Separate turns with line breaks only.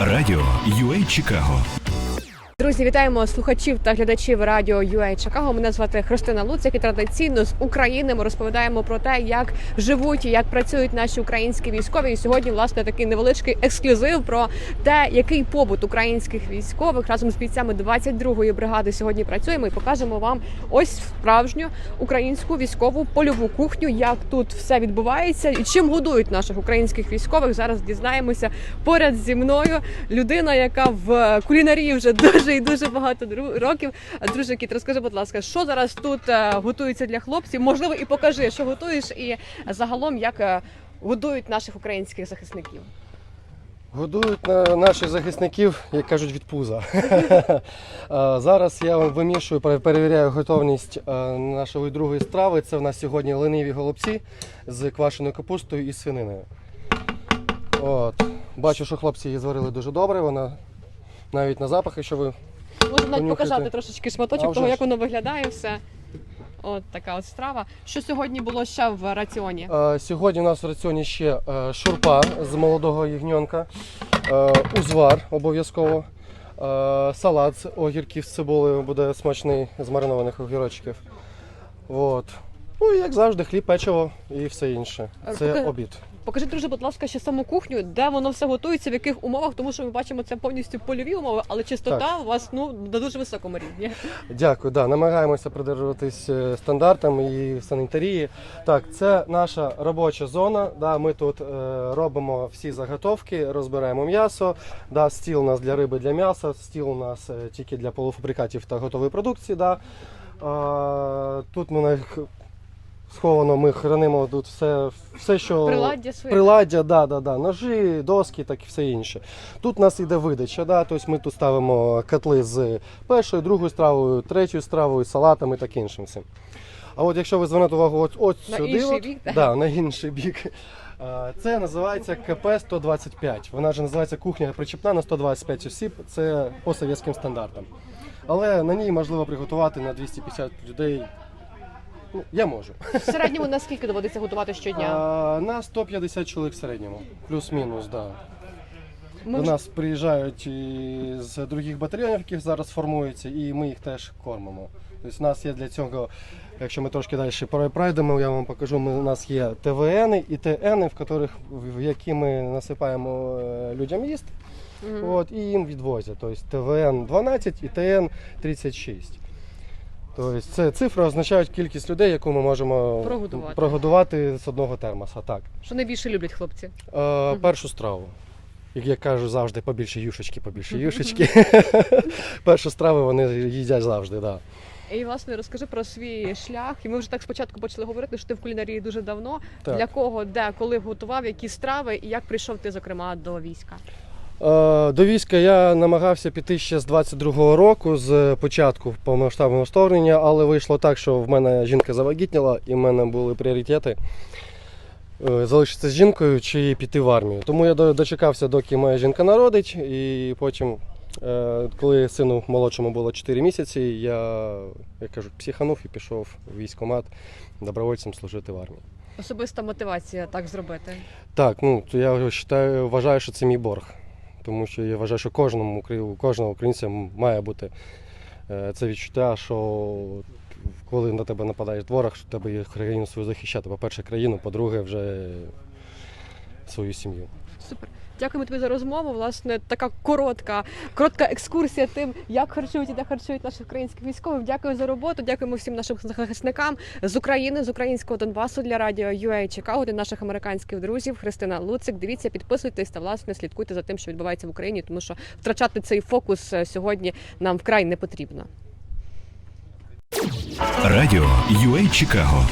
Радіо UA Чикаго
Друзі, вітаємо слухачів та глядачів радіо UA Чикаго. Мене звати Христина Луцик і традиційно з України ми розповідаємо про те, як живуть і як працюють наші українські військові. І сьогодні, власне, такий невеличкий ексклюзив про те, який побут українських військових разом з бійцями 22-ї бригади сьогодні працюємо і покажемо вам ось справжню українську військову польову кухню, як тут все відбувається і чим годують наших українських військових. Зараз дізнаємося поряд зі мною людина, яка в кулінарії вже дуже і дуже багато років. Друже Кіт, розкажи, будь ласка, що зараз тут е, готується для хлопців? Можливо, і покажи, що готуєш, і загалом як е, годують наших українських захисників.
Годують наших захисників, як кажуть, від пуза. Зараз я вам вимішую, перевіряю готовність е, нашої другої страви. Це в нас сьогодні лениві голубці з квашеною капустою і свининою. От. Бачу, що хлопці її зварили дуже добре. Вона навіть на запах, якщо ви.
Можна навіть показати трошечки
А
шматочок
вже
того,
ж.
як воно виглядає все. От така от страва. Що сьогодні було ще в раціоні?
Е, Сьогодні у нас в раціоні ще е, шурпа з молодого ягньонка, е, узвар обов'язково, е, салат з огірків з цибулею буде смачний з маринованих огірочків. От. Ну і як завжди, хліб, печиво і все інше.
Е,
Це
поки-
обід.
Покажи, друже, будь ласка, ще саму кухню, де воно все готується, в яких умовах, тому що ми бачимо це повністю польові умови, але чистота
Так.
у вас ну на дуже високому рівні.
Дякую, да, намагаємося придержуватись е, стандартам і санітарії. Так, це наша робоча зона. Да, ми тут е, робимо всі заготовки, розбираємо м'ясо. Да, стіл у нас для риби, для м'яса, стіл у нас е, тільки для полуфабрикатів та готової продукції. Да. А, тут ми сховано, ми хранимо тут все, все що
Приладдя своє.
Приладдя, да, да, да, ножі, доски, так і все інше. Тут у нас іде видача, да, тобто ми тут ставимо котли з першою, другою стравою, третьою стравою, салатами та іншим всім. А от якщо ви звернете увагу от, от
На
сюди,
інший
от,
бік, так?
да, на інший бік. Це називається КП-125. Вона ж називається кухня причепна на 125 осіб. Це по совєтським стандартам. Але на ній можливо приготувати на 250 людей. Ну, я можу.
В середньому наскільки доводиться готувати щодня?
А, на 150 чоловік в середньому. Плюс-мінус, да.
Ми
До
вже-
нас приїжджають і з других батальйонів, які зараз формуються, і ми їх теж кормимо. Тобто у нас є для цього, якщо ми трошки далі пройдемо, я вам покажу, ми, у нас є ТВН і ТН, в, в які ми насипаємо е, людям їсти,
Мгм.
от, і їм відвозять. Тобто ТВН 12 і ТН 36. Тобто це цифри означають кількість людей, яку ми можемо
Прогодувати.
прогодувати з одного термоса. Так.
Що найбільше люблять хлопці?
Е, першу страву. Як я кажу завжди, побільше юшечки, побільше юшечки. Першу страву вони їдять завжди, так.
І власне розкажи про свій шлях. І ми вже так спочатку почали говорити, що ти в кулінарії дуже давно.
Так.
Для кого, де, коли готував, які страви, і як прийшов ти, зокрема, до війська?
Е, До війська я намагався піти ще з 22-го року, з початку повномасштабного вторгнення, але вийшло так, що в мене жінка завагітніла і в мене були пріоритети. е, Залишитися з жінкою чи піти в армію. Тому я дочекався, доки моя жінка народить, і потім, е, коли сину молодшому було 4 місяці, я, як кажуть, психанув і пішов в військкомат добровольцем служити в армії.
Особиста мотивація так зробити.
Так, ну я вважаю, вважаю, що це мій борг. Тому що я вважаю, що кожному кожного українця має бути е, це відчуття, що коли на тебе нападає ворог, що тебе є країну свою захищати. По-перше, країну, по-друге, вже свою сім'ю.
Супер. Дякуємо тобі за розмову. Власне, така коротка, коротка екскурсія тим, як харчують і де харчують наших українських військових. Дякую за роботу. Дякуємо всім нашим захисникам з України, з українського Донбасу для радіо UA Чикаго, для наших американських друзів. Христина Луцик. Дивіться, підписуйтесь та власне слідкуйте за тим, що відбувається в Україні, тому що втрачати цей фокус е, сьогодні нам вкрай не потрібно.
Радіо UA Чикаго